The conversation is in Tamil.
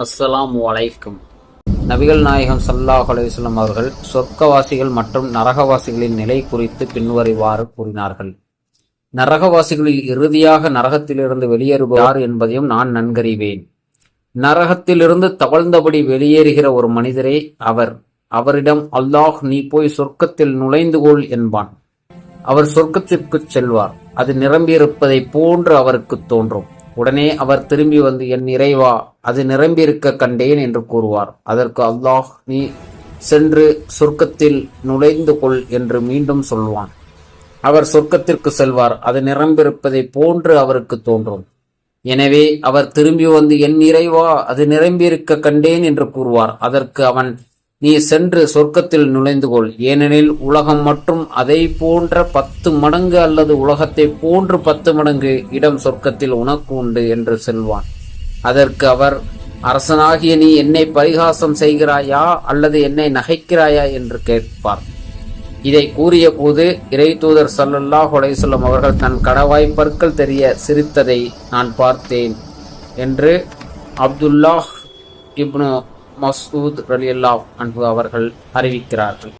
அஸ்ஸலாம் வலைக்கும் நபிகள் நாயகம் சல்லாஹ் அலுவலம் அவர்கள் சொர்க்கவாசிகள் மற்றும் நரகவாசிகளின் நிலை குறித்து பின்வருவாறு கூறினார்கள். நரகவாசிகளில் இறுதியாக நரகத்திலிருந்து வெளியேறுவார் என்பதையும் நான் நன்கறிவேன். நரகத்திலிருந்து தவழ்ந்தபடி வெளியேறுகிற ஒரு மனிதரே அவர். அவரிடம் அல்லாஹ் நீ போய் சொர்க்கத்தில் நுழைந்து கொள் என்பான். அவர் சொர்க்கத்திற்குச் செல்வார். அது நிரம்பியிருப்பதைப் போன்று அவருக்கு தோன்றும். உடனே அவர் திரும்பி வந்து என் நிறைவா அது நிரம்பியிருக்க கண்டேன் என்று கூறுவார். அதற்கு அல்லாஹ் நீ சென்று சொர்க்கத்தில் நுழைந்து கொள் என்று மீண்டும் சொல்வான். அவர் சொர்க்கத்திற்கு செல்வார். அது நிரம்பியிருப்பதை போன்று அவருக்கு தோன்றும். எனவே அவர் திரும்பி வந்து என் நிறைவா அது நிரம்பியிருக்க கண்டேன் என்று கூறுவார். அதற்கு அவன் நீ சென்று சொர்க்கத்தில் நுழைந்து கொள். ஏனெனில் உலகம் மற்றும் அதை போன்ற பத்து மடங்கு அல்லது உலகத்தை போன்று பத்து மடங்கு இடம் சொர்க்கத்தில் உனக்கு உண்டு என்று செல்வான். அதற்கு அவர் அரசனாகிய நீ என்னை பரிகாசம் செய்கிறாயா அல்லது என்னை நகைக்கிறாயா? என்று கேட்பார். இதை கூறிய போது இறை தூதர் சல்லல்லா அலைஹி அவர்கள் தன் கடவாய் பற்கள் தெரிய சிரித்ததை நான் பார்த்தேன் என்று அப்துல்லாஹ் இப்னு மசூத் ரலியல்லாஹ் அன்பு அவர்கள் அறிவிக்கிறார்கள்.